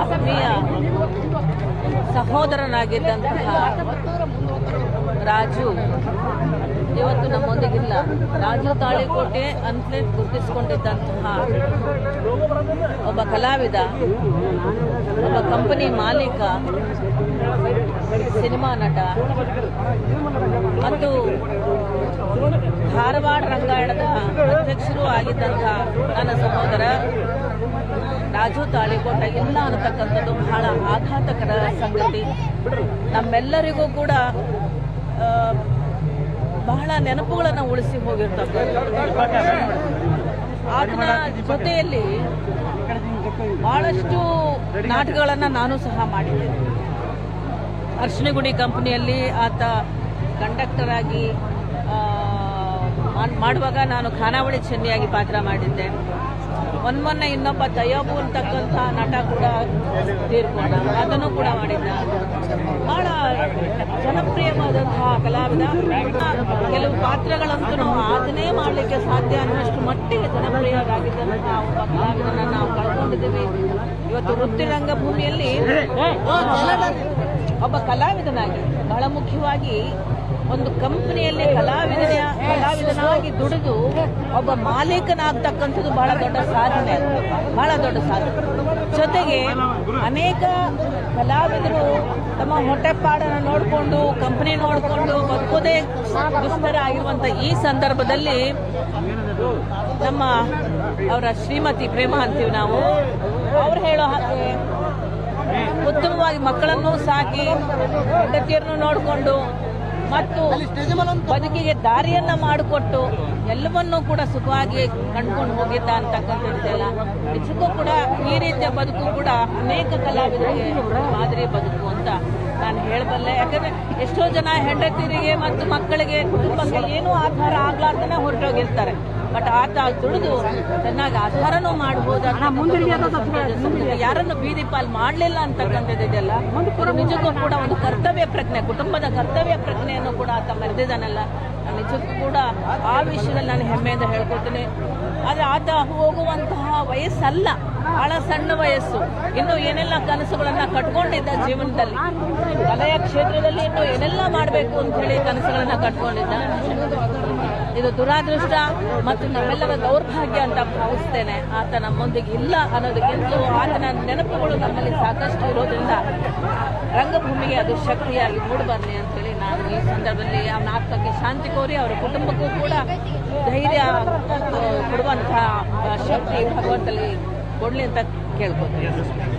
ಆತ್ಮೀಯ ಸಹೋದರನಾಗಿದ್ದಂತಹ ರಾಜು, ಇವತ್ತು ನಮ್ಮೊಂದಿಗಿಲ್ಲ. ರಾಜು ತಾಳಿಕೋಟೆ ಅಂತಲೇ ಗುರುತಿಸಿಕೊಂಡಿದ್ದಂತಹ ಒಬ್ಬ ಕಲಾವಿದ, ಒಬ್ಬ ಕಂಪನಿ ಮಾಲೀಕ, ಸಿನಿಮಾ ನಟ. ಅಧ್ಯಕ್ಷರು ಆಗಿದ್ದಂತಹ ನನ್ನ ಸಹೋದರ ರಾಜು ತಾಳಿಕೋಟ ಇಲ್ಲ ಅನ್ನತಕ್ಕಂಥದ್ದು ಬಹಳ ಆಘಾತಕರ ಸಂಗತಿ. ನಮ್ಮೆಲ್ಲರಿಗೂ ಕೂಡ ಬಹಳ ನೆನಪುಗಳನ್ನು ಉಳಿಸಿ ಹೋಗಿರ್ತಕ್ಕಂಥ ಆತನ ಜೊತೆಯಲ್ಲಿ ಬಹಳಷ್ಟು ನಾಟಕಗಳನ್ನು ನಾನು ಸಹ ಮಾಡಿದ್ದೇನೆ ಅರ್ಶಿನಗುಡಿ ಕಂಪನಿಯಲ್ಲಿ ಆತ ಕಂಡಕ್ಟರ್ ಆಗಿ ಮಾಡುವಾಗ ನಾನು ಖಾನಾವಳಿ ಚೆನ್ನಿಯಾಗಿ ಪಾತ್ರ ಮಾಡಿದ್ದೆ ಒಂದ್ ಮೊನ್ನೆ ಇನ್ನೊಬ್ಬ ತಯ್ಯಬು ಅಂತಕ್ಕಂಥ ನಟ ಕೂಡ ತೀರ್ಕೊಂಡ ಅದನ್ನು ಕೂಡ ಮಾಡಿದ್ದ ಬಹಳ ಜನಪ್ರಿಯವಾದಂತಹ ಕಲಾವಿದ ಕೆಲವು ಪಾತ್ರಗಳಂತೂ ಅದನ್ನೇ ಮಾಡಲಿಕ್ಕೆ ಸಾಧ್ಯ ಅನ್ನೋಷ್ಟು ಮಟ್ಟಿಗೆ ಜನಪ್ರಿಯರಾಗಿದ್ದಂತಹ ಒಬ್ಬ ಕಲಾವಿದನ ನಾವು ಕಳ್ಕೊಂಡಿದ್ದೀವಿ ಇವತ್ತು ವೃತ್ತಿ ರಂಗಭೂಮಿಯಲ್ಲಿ ಒಬ್ಬ ಕಲಾವಿದನಾಗಿ ಬಹಳ ಮುಖ್ಯವಾಗಿ ಒಂದು ಕಂಪನಿಯಲ್ಲಿ ಕಲಾವಿದನ, ಕಲಾವಿದನಾಗಿ ದುಡಿದು ಒಬ್ಬ ಮಾಲೀಕನಾಗ್ತಕ್ಕಂಥದ್ದು ಬಹಳ ದೊಡ್ಡ ಸಾಧನೆ. ಬಹಳ ದೊಡ್ಡ ಸಾಧನೆ. ಜೊತೆಗೆ ಅನೇಕ ಕಲಾವಿದರು ತಮ್ಮ ಹೊಟ್ಟೆಪಾಡನ್ನು ನೋಡಿಕೊಂಡು, ಕಂಪನಿ ನೋಡಿಕೊಂಡು ಬದುಕೋದೇ ದುಸ್ತರ ಆಗಿರುವಂಥ ಈ ಸಂದರ್ಭದಲ್ಲಿ ನಮ್ಮ ಅವರ ಶ್ರೀಮತಿ ಪ್ರೇಮ ಅಂತೀವಿ ನಾವು. ಅವ್ರು ಹೇಳೋ ಹಾಗೆ ಉತ್ತಮವಾಗಿ ಮಕ್ಕಳನ್ನು ಸಾಕಿ ಹೆಂಡತಿಯನ್ನು ನೋಡಿಕೊಂಡು ಮತ್ತು ಬದುಕಿಗೆ ದಾರಿಯನ್ನ ಮಾಡಿಕೊಟ್ಟು ಎಲ್ಲವನ್ನೂ ಕೂಡ ಸುಖವಾಗಿ ಕಂಡ್ಕೊಂಡು ಹೋಗಿದ್ದ ಅಂತಕ್ಕಂಥದ್ದೆಲ್ಲ ನಿಜಕ್ಕೂ ಕೂಡ ಈ ರೀತಿಯ ಬದುಕು ಕೂಡ ಅನೇಕ ಕಲಾವಿದರಿಗೆ ಮಾದರಿ ಬದುಕು ಅಂತ ನಾನು ಹೇಳಬಲ್ಲೆ. ಯಾಕಂದ್ರೆ ಎಷ್ಟೋ ಜನ ಹೆಂಡತಿರಿಗೆ ಮತ್ತು ಮಕ್ಕಳಿಗೆ ಕುಟುಂಬಕ್ಕೆ ಏನೂ ಆಧಾರ ಆಗ್ಲಾರ್ದನೆ ಹೊರಟೋಗಿರ್ತಾರೆ. ಬಟ್ ಆತ ತುಳಿದು ಚೆನ್ನಾಗಿ ಆಧಾರನೂ ಮಾಡಬಹುದು ಯಾರನ್ನು ಬೀದಿ ಪಾಲ್ ಮಾಡಲಿಲ್ಲ ಅಂತಕ್ಕಂಥದ್ದಿದೆಯಲ್ಲ ಇದು ನಿಜಕ್ಕೂ ಕೂಡ ಒಂದು ಕರ್ತವ್ಯ ಪ್ರಜ್ಞೆ ಕುಟುಂಬದ ಕರ್ತವ್ಯ ಪ್ರಜ್ಞೆಯನ್ನು ಕೂಡ ಆತ ಮೆರೆದಿದ್ದಾನಲ್ಲ ನಿಜಕ್ಕೂ ಕೂಡ ಆ ವಿಷಯದಲ್ಲಿ ನಾನು ಹೆಮ್ಮೆಯಿಂದ ಹೇಳ್ಕೊತೀನಿ ಆದರೆ ಆತ ಹೋಗುವಂತಹ ವಯಸ್ಸಲ್ಲ. ಬಹಳ ಸಣ್ಣ ವಯಸ್ಸು. ಇನ್ನು ಏನೆಲ್ಲ ಕನಸುಗಳನ್ನು ಕಟ್ಕೊಂಡಿದ್ದ ಜೀವನದಲ್ಲಿ. ಕಲೆಯ ಕ್ಷೇತ್ರದಲ್ಲಿ ಇನ್ನು ಏನೆಲ್ಲ ಮಾಡಬೇಕು ಅಂತ ಹೇಳಿ ಕನಸುಗಳನ್ನು ಕಟ್ಕೊಂಡಿದ್ದ. ಇದು ದುರಾದೃಷ್ಟ ಮತ್ತು ನಮ್ಮೆಲ್ಲರ ದೌರ್ಭಾಗ್ಯ ಅಂತ ಭಾವಿಸ್ತೇನೆ. ಆತ ನಮ್ಮೊಂದಿಗೆ ಇಲ್ಲ ಅನ್ನೋದಕ್ಕಿಂತಲೂ ಆತನ ನೆನಪುಗಳು ನಮ್ಮಲ್ಲಿ ಸಾಕಷ್ಟು ಇರೋದ್ರಿಂದ ರಂಗಭೂಮಿಗೆ ಅದು ಶಕ್ತಿಯಾಗಿ ಮೂಡಬರಲಿ ಅಂತೇಳಿ ನಾನು ಈ ಸಂದರ್ಭದಲ್ಲಿ ಅವನ ಆತ್ಮಕ್ಕೆ ಶಾಂತಿ ಕೋರಿ ಅವರ ಕುಟುಂಬಕ್ಕೂ ಕೂಡ ಧೈರ್ಯ ಕೊಡುವಂತಹ ಶಕ್ತಿ ಭಗವಂತಲ್ಲಿ ಕೊಡಲಿ ಅಂತ ಕೇಳ್ಕೊತೀನಿ.